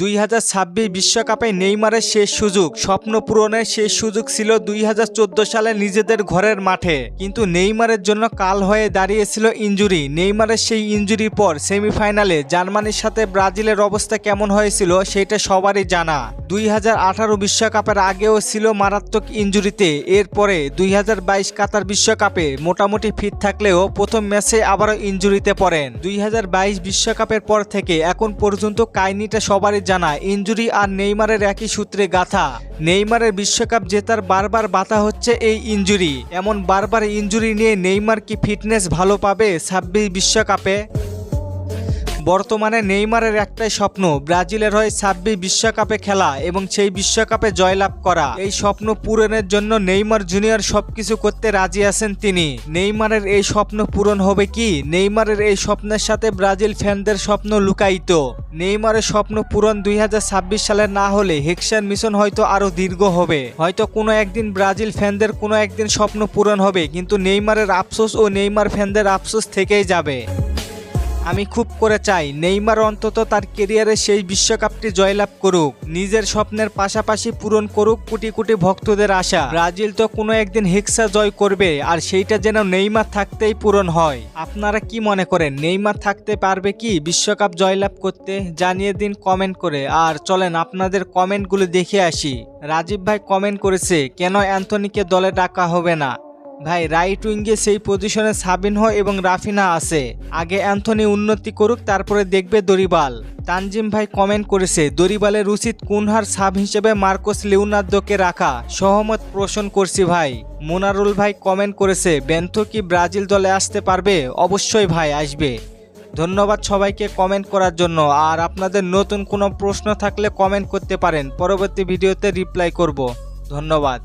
দুই হাজার ছাব্বিশ বিশ্বকাপে নেইমারের শেষ সুযোগ। স্বপ্ন পূরণের শেষ সুযোগ ছিল দুই হাজার চোদ্দ সালে নিজেদের ঘরের মাঠে। কিন্তু নেইমারের জন্য কাল হয়ে দাঁড়িয়েছিল ইঞ্জুরি। নেইমারের সেই ইঞ্জুরির পর সেমিফাইনালে জার্মানির সাথে ব্রাজিলের অবস্থা কেমন হয়েছিল সেটা সবারই জানা। দুই হাজার আঠারো বিশ্বকাপের আগেও ছিল মারাত্মক ইঞ্জুরিতে। এরপরে দুই হাজার বাইশ কাতার বিশ্বকাপে মোটামুটি ফিট থাকলেও প্রথম ম্যাচে আবারও ইঞ্জুরিতে পড়েন। দুই হাজার বাইশ বিশ্বকাপের পর থেকে এখন পর্যন্ত কাহিনিটা সবারই জানা। ইঞ্জুরি আর নেইমারের একই সূত্রে গাথা। নেইমারের বিশ্বকাপ জেতার বারবার বাধা হচ্ছে এই ইঞ্জুরি। এমন বারবার ইঞ্জুরি নিয়ে নেইমার কি ফিটনেস ভালো পাবে ছাব্বিশ বিশ্বকাপে? বর্তমানে নেইমারের একটাই স্বপ্ন, ব্রাজিলের হয়ে ছাব্বিশ বিশ্বকাপে খেলা এবং সেই বিশ্বকাপে জয়লাভ করা। এই স্বপ্ন পূরণের জন্য নেইমার জুনিয়র সবকিছু করতে রাজি আছেন তিনি। নেইমারের এই স্বপ্ন পূরণ হবে কি? নেইমারের এই স্বপ্নের সাথে ব্রাজিল ফ্যানদের স্বপ্ন লুকায়িত। নেইমারের স্বপ্ন পূরণ দুই হাজার ছাব্বিশ সালে না হলে হেক্সার মিশন হয়তো আরও দীর্ঘ হবে। হয়তো কোনো একদিন ব্রাজিল ফ্যানদের কোনো একদিন স্বপ্ন পূরণ হবে, কিন্তু নেইমারের আফসোস ও নেইমার ফ্যানদের আফসোস থেকেই যাবে। আমি খুব করে চাই নেইমার অন্তত তার কেরিয়ারে সেই বিশ্বকাপটি জয়লাভ করুক। নিজের স্বপ্নের পাশাপাশি পূরণ করুক কোটি কোটি ভক্তদের আশা। ব্রাজিল তো কোনো একদিন হেক্সা জয় করবে, আর সেইটা যেন নেইমার থাকতেই পূরণ হয়। আপনারা কি মনে করেন, নেইমার থাকতে পারবে কি বিশ্বকাপ জয়লাভ করতে? জানিয়ে দিন কমেন্ট করে। আর চলেন আপনাদের কমেন্টগুলো দেখে আসি। রাজীব ভাই কমেন্ট করেছে, কেন অ্যান্থনিকে দলে ডাকা হবে না? ভাই রাইট উইঙ্গে সেই পজিশনে সাবিনহ এবং রাফিনা আছে। আগে অ্যান্থনি উন্নতি করুক, তারপরে দেখবে দরিবাল। তানজিম ভাই কমেন্ট করেছে, দরিবালের উচিত কুনহার সাব হিসেবে মার্কোস লিওনার্দোকে রাখা। সহমত পোষণ করছি ভাই। মোনারুল ভাই কমেন্ট করেছে, বেন্থো কি ব্রাজিল দলে আসতে পারবে? অবশ্যই ভাই, আসবে। ধন্যবাদ সবাইকে কমেন্ট করার জন্য। আর আপনাদের নতুন কোনো প্রশ্ন থাকলে কমেন্ট করতে পারেন। পরবর্তী ভিডিওতে রিপ্লাই করব। ধন্যবাদ।